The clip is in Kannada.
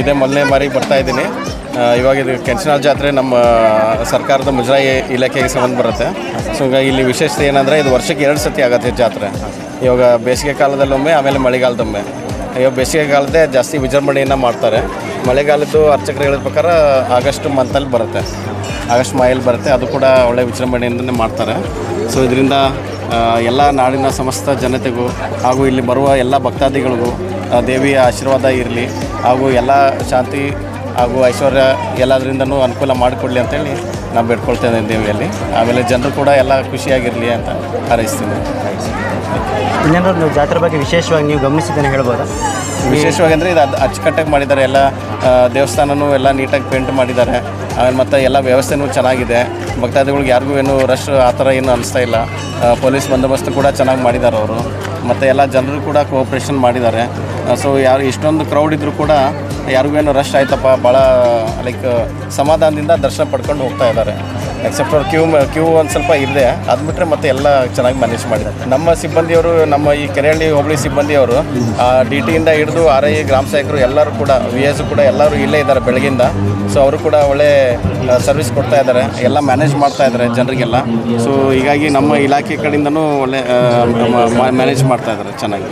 ಇದೇ ಮೊದಲನೇ ಬಾರಿ ಬರ್ತಾ ಇದ್ದೀನಿ. ಇವಾಗ ಇದು ಕೆಂಚನಾಳ ಜಾತ್ರೆ ನಮ್ಮ ಸರ್ಕಾರದ ಮುಜರಾಯಿ ಇಲಾಖೆಗೆ ಸಂಬಂಧ ಬರುತ್ತೆ. ಸೊ ಈಗ ಇಲ್ಲಿ ವಿಶೇಷತೆ ಏನಂದರೆ ಇದು ವರ್ಷಕ್ಕೆ ಎರಡು ಸತಿ ಆಗುತ್ತೆ ಜಾತ್ರೆ. ಇವಾಗ ಬೇಸಿಗೆ ಕಾಲದಲ್ಲೊಮ್ಮೆ, ಆಮೇಲೆ ಮಳೆಗಾಲದೊಮ್ಮೆ. ಇವಾಗ ಬೇಸಿಗೆ ಕಾಲದೇ ಜಾಸ್ತಿ ವಿಜೃಂಭಣೆಯನ್ನು ಮಾಡ್ತಾರೆ. ಮಳೆಗಾಲದ್ದು ಅರ್ಚಕರು ಹೇಳಿದ ಪ್ರಕಾರ ಆಗಸ್ಟ್ ಮಂತಲ್ಲಿ ಬರುತ್ತೆ. ಆಗಸ್ಟ್ ಮಾಯಲ್ಲಿ ಬರುತ್ತೆ. ಅದು ಕೂಡ ಒಳ್ಳೆ ವಿಜೃಂಭಣೆಯಿಂದನೇ ಮಾಡ್ತಾರೆ. ಸೊ ಇದರಿಂದ ಎಲ್ಲ ನಾಡಿನ ಸಮಸ್ತ ಜನತೆಗೂ ಹಾಗೂ ಇಲ್ಲಿ ಬರುವ ಎಲ್ಲ ಭಕ್ತಾದಿಗಳಿಗೂ ದೇವಿಯ ಆಶೀರ್ವಾದ ಇರಲಿ ಹಾಗೂ ಎಲ್ಲ ಶಾಂತಿ ಹಾಗೂ ಐಶ್ವರ್ಯ ಎಲ್ಲದರಿಂದನೂ ಅನುಕೂಲ ಮಾಡಿಕೊಡ್ಲಿ ಅಂತೇಳಿ ನಾವು ಬೇಡ್ಕೊಳ್ತೇನೆ ದೇವಿಯಲ್ಲಿ ಆಮೇಲೆ ಜನರು ಕೂಡ ಎಲ್ಲ ಖುಷಿಯಾಗಿರಲಿ ಅಂತ ಹಾರೈಸ್ತೀನಿ. ಇನ್ನೇನಾದ್ರು ನೀವು ಜಾತ್ರೆ ಬಗ್ಗೆ ವಿಶೇಷವಾಗಿ ನೀವು ಗಮನಿಸಿದ್ದೇನೆ ಹೇಳ್ಬೋದು? ವಿಶೇಷವಾಗಿ ಅಂದರೆ ಇದು ಅದು ಅಚ್ಚುಕಟ್ಟಾಗಿ ಮಾಡಿದ್ದಾರೆ. ಎಲ್ಲ ದೇವಸ್ಥಾನವೂ ದೇವಸ್ಥಾನನೂ ಎಲ್ಲ ನೀಟಾಗಿ ಪೇಂಟ್ ಮಾಡಿದ್ದಾರೆ. ಆಮೇಲೆ ಮತ್ತು ಎಲ್ಲ ವ್ಯವಸ್ಥೆನೂ ಚೆನ್ನಾಗಿದೆ. ಭಕ್ತಾದಿಗಳಿಗೆ ಯಾರಿಗೂ ಏನು ರಶ್ ಆ ಥರ ಏನು ಅನಿಸ್ತಾ ಇಲ್ಲ. ಪೊಲೀಸ್ ಬಂದೋಬಸ್ತ್ ಕೂಡ ಚೆನ್ನಾಗಿ ಮಾಡಿದ್ದಾರೆ ಅವರು ಮತ್ತು ಎಲ್ಲ ಜನರು ಕೂಡ ಕೋಆಪ್ರೇಷನ್ ಮಾಡಿದ್ದಾರೆ. ಸೊ ಯಾರು ಇಷ್ಟೊಂದು ಕ್ರೌಡ್ ಇದ್ದರೂ ಕೂಡ ಯಾರಿಗೂ ಏನು ರಶ್ ಆಯ್ತಪ್ಪ ಭಾಳ ಲೈಕ್ ಸಮಾಧಾನದಿಂದ ದರ್ಶನ ಪಡ್ಕೊಂಡು ಹೋಗ್ತಾ ಇದ್ದಾರೆ. ಎಕ್ಸೆಪ್ಟ್ ಅವ್ರು ಕ್ಯೂ ಕ್ಯೂ ಒಂದು ಸ್ವಲ್ಪ ಇದೆ ಅದು ಬಿಟ್ಟರೆ ಮತ್ತೆ ಎಲ್ಲ ಚೆನ್ನಾಗಿ ಮ್ಯಾನೇಜ್ ಮಾಡಿದ್ದಾರೆ ನಮ್ಮ ಸಿಬ್ಬಂದಿಯವರು, ನಮ್ಮ ಈ ಕೆರೆಹಳ್ಳಿ ಹೋಬಳಿ ಸಿಬ್ಬಂದಿಯವರು ಡಿ ಟಿಯಿಂದ ಹಿಡಿದು ಆರ್ ಐ ಗ್ರಾಮ ಸಹಾಯಕರು ಎಲ್ಲರೂ ಕೂಡ ವಿ ಎಸ್ ಕೂಡ ಎಲ್ಲರೂ ಇಲ್ಲೇ ಇದ್ದಾರೆ ಬೆಳಗಿಂದ. ಸೊ ಅವರು ಕೂಡ ಒಳ್ಳೆ ಸರ್ವಿಸ್ ಕೊಡ್ತಾ ಇದ್ದಾರೆ. ಎಲ್ಲ ಮ್ಯಾನೇಜ್ ಮಾಡ್ತಾ ಇದ್ದಾರೆ ಜನರಿಗೆಲ್ಲ. ಸೊ ಹೀಗಾಗಿ ನಮ್ಮ ಇಲಾಖೆ ಕಡೆಯಿಂದನೂ ಒಳ್ಳೆ ಮ್ಯಾನೇಜ್ ಮಾಡ್ತಾ ಇದ್ದಾರೆ ಚೆನ್ನಾಗಿ.